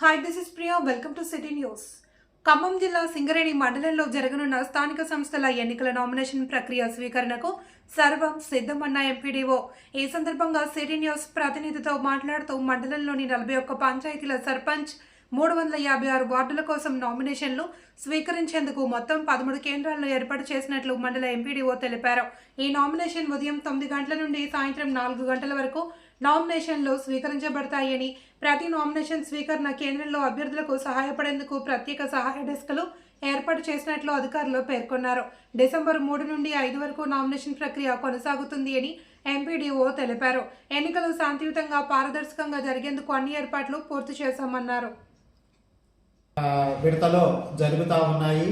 Hi this is Priya welcome to city news Khammam జిల్లా సింగరేణి మండలంలో జరగనున్న స్థానిక సంస్థల ఎన్నికల నామినేషన్ ప్రక్రియ స్వీకరణకు సర్వం సిద్ధమన్న ఎంపీడీఓ. ఈ సందర్భంగా సిటీ న్యూస్ ప్రతినిధితో మాట్లాడుతూ మండలంలోని నలభై ఒక్క పంచాయతీల సర్పంచ్ మూడు వందల యాభై ఆరు వార్డుల కోసం నామినేషన్లు స్వీకరించేందుకు మొత్తం పదమూడు కేంద్రాలను ఏర్పాటు చేసినట్లు మండల ఎంపీడీఓ తెలిపారు. ఈ నామినేషన్ ఉదయం తొమ్మిది గంటల నుండి సాయంత్రం నాలుగు గంటల వరకు నామినేషన్లు స్వీకరించబడతాయని ప్రతి నామినేషన్ స్వీకరణ కేంద్రంలో అభ్యర్థులకు సహాయపడేందుకు ప్రత్యేక సహాయ డెస్క్లు ఏర్పాటు చేసినట్లు అధికారులు పేర్కొన్నారు. డిసెంబర్ మూడు నుండి ఐదు వరకు నామినేషన్ ప్రక్రియ కొనసాగుతుంది అని ఎంపీడీఓ తెలిపారు. ఎన్నికలు శాంతియుతంగా పారదర్శకంగా జరిగేందుకు అన్ని ఏర్పాట్లు పూర్తి చేశామన్నారు. విడతలో జరుగుతూ ఉన్నాయి.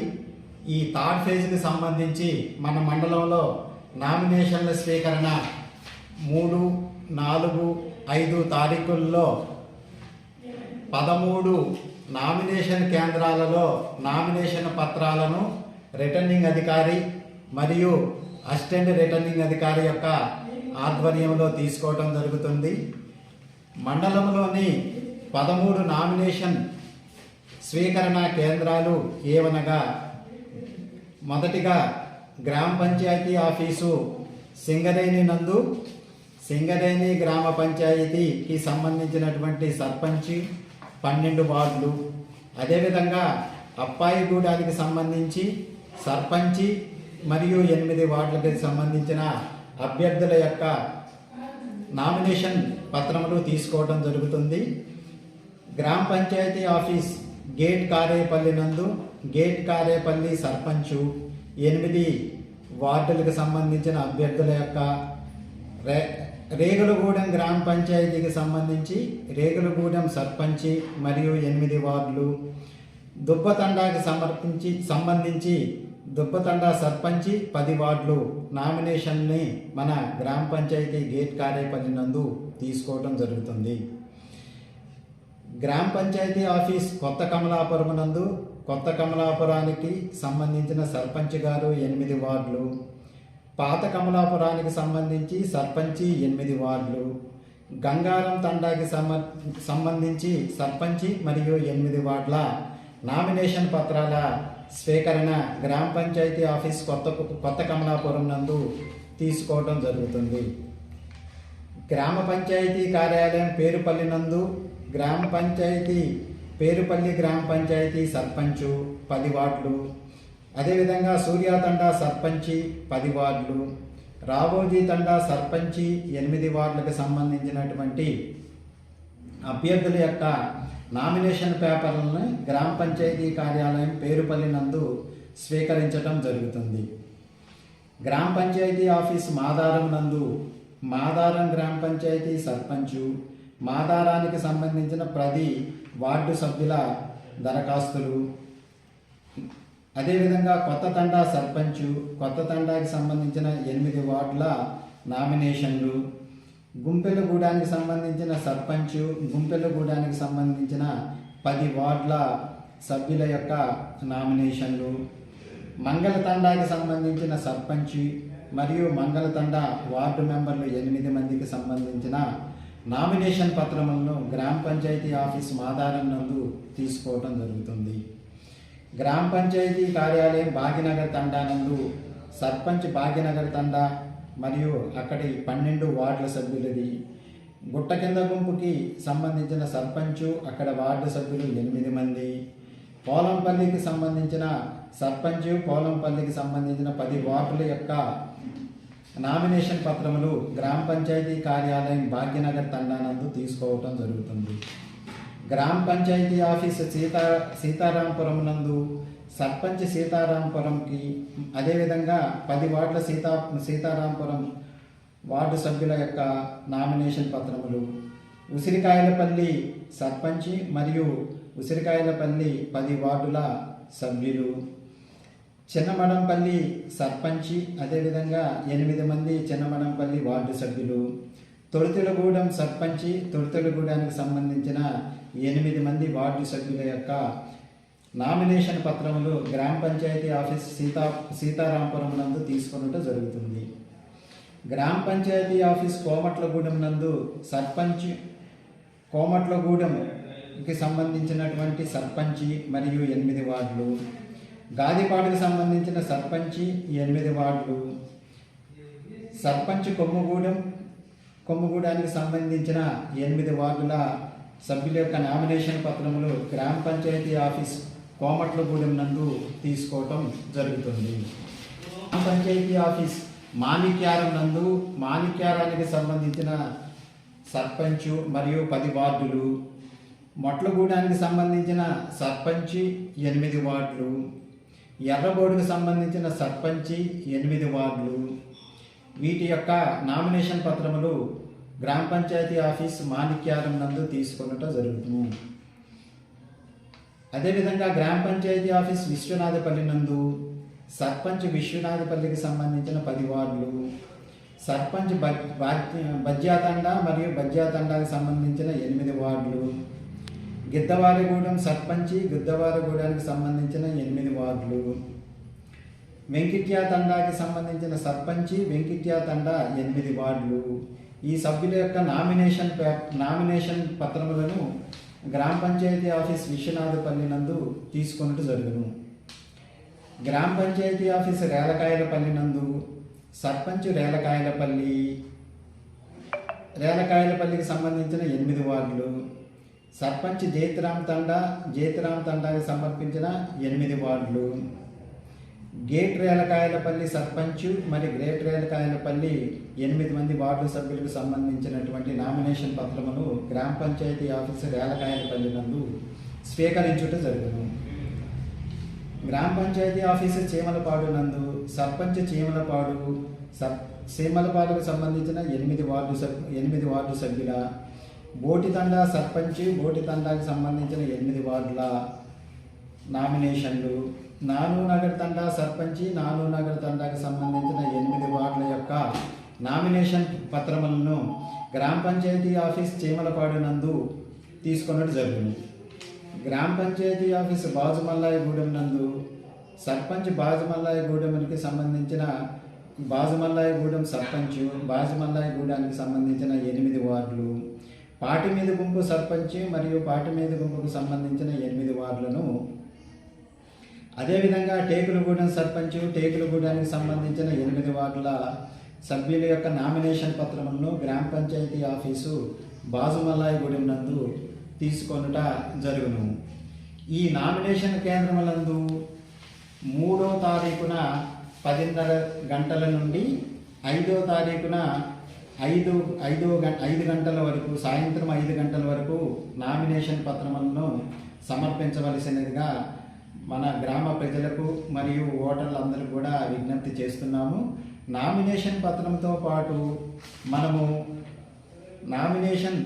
ఈ థర్డ్ ఫేజ్కి సంబంధించి మన మండలంలో నామినేషన్ల స్వీకరణ మూడు నాలుగు ఐదు తారీఖుల్లో పదమూడు నామినేషన్ కేంద్రాలలో నామినేషన్ పత్రాలను రిటర్నింగ్ అధికారి మరియు అసిస్టెంట్ రిటర్నింగ్ అధికారి యొక్క ఆధ్వర్యంలో తీసుకోవటం జరుగుతుంది. మండలంలోని పదమూడు నామినేషన్ స్వీకరణ కేంద్రాలు ఏవనగా మొదటిగా గ్రామ పంచాయతీ ఆఫీసు సింగరేణి నందు సింగరేణి గ్రామ పంచాయతీకి సంబంధించినటువంటి సర్పంచి పన్నెండు వార్డులు. అదేవిధంగా అప్పాయిగూడానికి సంబంధించి సర్పంచి మరియు ఎనిమిది వార్డులకు సంబంధించిన అభ్యర్థుల యొక్క నామినేషన్ పత్రములు తీసుకోవడం జరుగుతుంది. గ్రామ పంచాయతీ ఆఫీస్ గేట్ కారేపల్లి నందు గేట్ కారేపల్లి సర్పంచు ఎనిమిది వార్డులకు సంబంధించిన అభ్యర్థుల యొక్క రే రేగులగూడెం గ్రామ పంచాయతీకి సంబంధించి రేగులగూడెం సర్పంచి మరియు ఎనిమిది వార్డులు. దుబ్బతండాకి సమర్పించి సంబంధించి దుబ్బతండా సర్పంచి పది వార్డులు. నామినేషన్ని మన గ్రామ పంచాయతీ గేట్ కారేపల్లి నందు తీసుకోవడం జరుగుతుంది. గ్రామ పంచాయతీ ఆఫీస్ కొత్త కమలాపురం నందు కొత్త కమలాపురానికి సంబంధించిన సర్పంచ్ గారు ఎనిమిది వార్డులు. పాత కమలాపురానికి సంబంధించి సర్పంచి ఎనిమిది వార్డులు గంగారం తండాకి సమర్ సంబంధించి సర్పంచి మరియు ఎనిమిది వార్డుల నామినేషన్ పత్రాల స్వీకరణ గ్రామ పంచాయతీ ఆఫీస్ కొత్త కొత్త కమలాపురం నందు తీసుకోవడం జరుగుతుంది. గ్రామ పంచాయతీ కార్యాలయం పేరుపల్లి నందు గ్రామ పంచాయతీ పేరుపల్లి గ్రామ పంచాయతీ సర్పంచు పది వార్డులు అదేవిధంగా సూర్యాతండా సర్పంచి పది వార్డులు రాబోజీ తండా సర్పంచి ఎనిమిది వార్డులకు సంబంధించినటువంటి అభ్యర్థుల యొక్క నామినేషన్ పేపర్లను గ్రామ పంచాయతీ కార్యాలయం పేరుపల్లి నందు స్వీకరించడం జరుగుతుంది. గ్రామ పంచాయతీ ఆఫీస్ మాదారం నందు మాదారం గ్రామ పంచాయతీ సర్పంచు మాదారానికి సంబంధించిన ప్రతి వార్డు సభ్యుల దరఖాస్తులు అదేవిధంగా కొత్త తండా సర్పంచు కొత్త తండాకి సంబంధించిన ఎనిమిది వార్డుల నామినేషన్లు గుంపెలగూడానికి సంబంధించిన సర్పంచు గుంపెలగూడానికి సంబంధించిన పది వార్డుల సభ్యుల యొక్క నామినేషన్లు మంగళతండాకి సంబంధించిన సర్పంచి మరియు మంగళతండ వార్డు మెంబర్లు ఎనిమిది మందికి సంబంధించిన నామినేషన్ పత్రములను గ్రామ పంచాయతీ ఆఫీస్ మాదారం నందు తీసుకోవడం జరుగుతుంది. గ్రామ పంచాయతీ కార్యాలయం భాగ్యనగర్ తండా నందు సర్పంచ్ భాగ్యనగర్ తండా మరియు అక్కడి పన్నెండు వార్డుల సభ్యులది. గుట్ట కింద గుంపుకి సంబంధించిన సర్పంచు అక్కడ వార్డు సభ్యులు ఎనిమిది మంది. పోలంపల్లికి సంబంధించిన సర్పంచ్ పోలంపల్లికి సంబంధించిన పది వార్డుల యొక్క నామినేషన్ పత్రములు గ్రామ పంచాయతీ కార్యాలయం భాగ్యనగర్ తండానందు తీసుకోవటం జరుగుతుంది. గ్రామ పంచాయతీ ఆఫీసు సీతా సీతారాంపురం నందు సర్పంచ్ సీతారాంపురంకి అదేవిధంగా పది వార్డుల సీతా సీతారాంపురం వార్డు సభ్యుల యొక్క నామినేషన్ పత్రములు. ఉసిరికాయలపల్లి సర్పంచి మరియు ఉసిరికాయలపల్లి పది వార్డుల సభ్యులు. చిన్నమడంపల్లి సర్పంచి అదేవిధంగా ఎనిమిది మంది చిన్నమడంపల్లి వార్డు సభ్యులు. తొడుతులగూడెం సర్పంచి తొడుతులగూడెనికి సంబంధించిన ఎనిమిది మంది వార్డు సభ్యుల యొక్క నామినేషన్ పత్రములు గ్రామ పంచాయతీ ఆఫీస్ సీతా సీతారాంపురం నందు తీసుకున్నట్టు జరుగుతుంది. గ్రామ పంచాయతీ ఆఫీస్ కోమట్లగూడెం నందు సర్పంచ్ కోమట్లగూడెంకి సంబంధించినటువంటి సర్పంచి మరియు ఎనిమిది వార్డులు. గాదిపాడుకు సంబంధించిన సర్పంచి ఎనిమిది వార్డులు. సర్పంచ్ కొమ్ముగూడెం కొమ్ముగూడానికి సంబంధించిన ఎనిమిది వార్డుల సభ్యుల యొక్క నామినేషన్ పత్రములు గ్రామ పంచాయతీ ఆఫీస్ కోమట్లగూడెం నందు తీసుకోవటం జరుగుతుంది. గ్రామ పంచాయతీ ఆఫీస్ మాణిక్యారం నందు మాణిక్యారానికి సంబంధించిన సర్పంచ్ మరియు పది వార్డులు మొట్లగూడానికి సంబంధించిన సర్పంచి ఎనిమిది వార్డులు ఎర్రబోడుకు సంబంధించిన సర్పంచి ఎనిమిది వార్డులు. వీటి యొక్క నామినేషన్ పత్రములు గ్రామ పంచాయతీ ఆఫీస్ మాణిక్యారం నందు తీసుకున్నట జరుగుతుంది అదేవిధంగా గ్రామ పంచాయతీ ఆఫీస్ విశ్వనాథపల్లి నందు సర్పంచ్ విశ్వనాథపల్లికి సంబంధించిన పది వార్డులు సర్పంచ్ బజ్జాతండ మరియు బజ్యాతండాకి సంబంధించిన ఎనిమిది వార్డులు గిద్దవారిగూడెం సర్పంచి గిద్దవారిగూడానికి సంబంధించిన ఎనిమిది వార్డులు వెంకిట్యా తండాకి సంబంధించిన సర్పంచి వెంకిట్యా తండా ఎనిమిది వార్డులు ఈ సభ్యుల యొక్క నామినేషన్ పే- నామినేషన్ పత్రములను గ్రామ పంచాయతీ ఆఫీస్ విశ్వనాథపల్లి నందు తీసుకున్నట్టు జరుగును. గ్రామ పంచాయతీ ఆఫీస్ రేలకాయలపల్లి నందు సర్పంచ్ రేలకాయలపల్లి రేలకాయలపల్లికి సంబంధించిన ఎనిమిది వార్డులు సర్పంచ్ జయతిరామ్ తండా జయతిరామ్ తండాకి సమర్పించిన ఎనిమిది వార్డులు గేట్ రేలకాయలపల్లి సర్పంచ్ మరి గ్రేట్ రేలకాయలపల్లి ఎనిమిది మంది వార్డు సభ్యులకు సంబంధించినటువంటి నామినేషన్ పత్రమును గ్రామ పంచాయతీ ఆఫీసర్ రేలకాయలపల్లి నందు స్వీకరించుట జరుగును. గ్రామ పంచాయతీ ఆఫీసర్ చీమలపాడు నందు సర్పంచ్ చీమలపాడు సర్ చీమలపాడుకు సంబంధించిన ఎనిమిది వార్డు సభ్ ఎనిమిది వార్డు సభ్యుల బోటితండా సర్పంచ్ బోటితండాకి సంబంధించిన ఎనిమిది వార్డుల నామినేషన్లు నాలుగు నగర తండా సర్పంచి నాలుగు నగర తండాకి సంబంధించిన ఎనిమిది వార్డుల యొక్క నామినేషన్ పత్రములను గ్రామ పంచాయతీ ఆఫీస్ చీమలపాడు నందు తీసుకున్నట్టు జరిగింది. గ్రామ పంచాయతీ ఆఫీస్ బాజుమల్లాయిగూడెం నందు సర్పంచ్ బాజుమల్లాయిగూడెంకి సంబంధించిన బాజుమల్లాయిగూడెం సర్పంచ్ బాజుమల్లాయిగూడెంకి సంబంధించిన ఎనిమిది వార్డులు పాటి మీద గుంపు సర్పంచ్ మరియు పాటి మీద గుంపుకు సంబంధించిన ఎనిమిది వార్డులను అదేవిధంగా టేకులగూడెం సర్పంచ్ టేకులగూడానికి సంబంధించిన ఎనిమిది వార్డుల సభ్యుల యొక్క నామినేషన్ పత్రములను గ్రామ పంచాయతీ ఆఫీసు బాజుమల్లాయిగూడెం నందు తీసుకొనుట జరుగును. ఈ నామినేషన్ కేంద్రములందు మూడో తారీఖున పదిన్నర గంటల నుండి ఐదో తారీఖున ఐదు ఐదో ఐదు గంటల వరకు సాయంత్రం ఐదు గంటల వరకు నామినేషన్ పత్రములను సమర్పించవలసినదిగా మన గ్రామ ప్రజలకు మరియు ఓటర్లందరూ కూడా విజ్ఞప్తి చేస్తున్నాము. నామినేషన్ పత్రంతో పాటు మనము నామినేషన్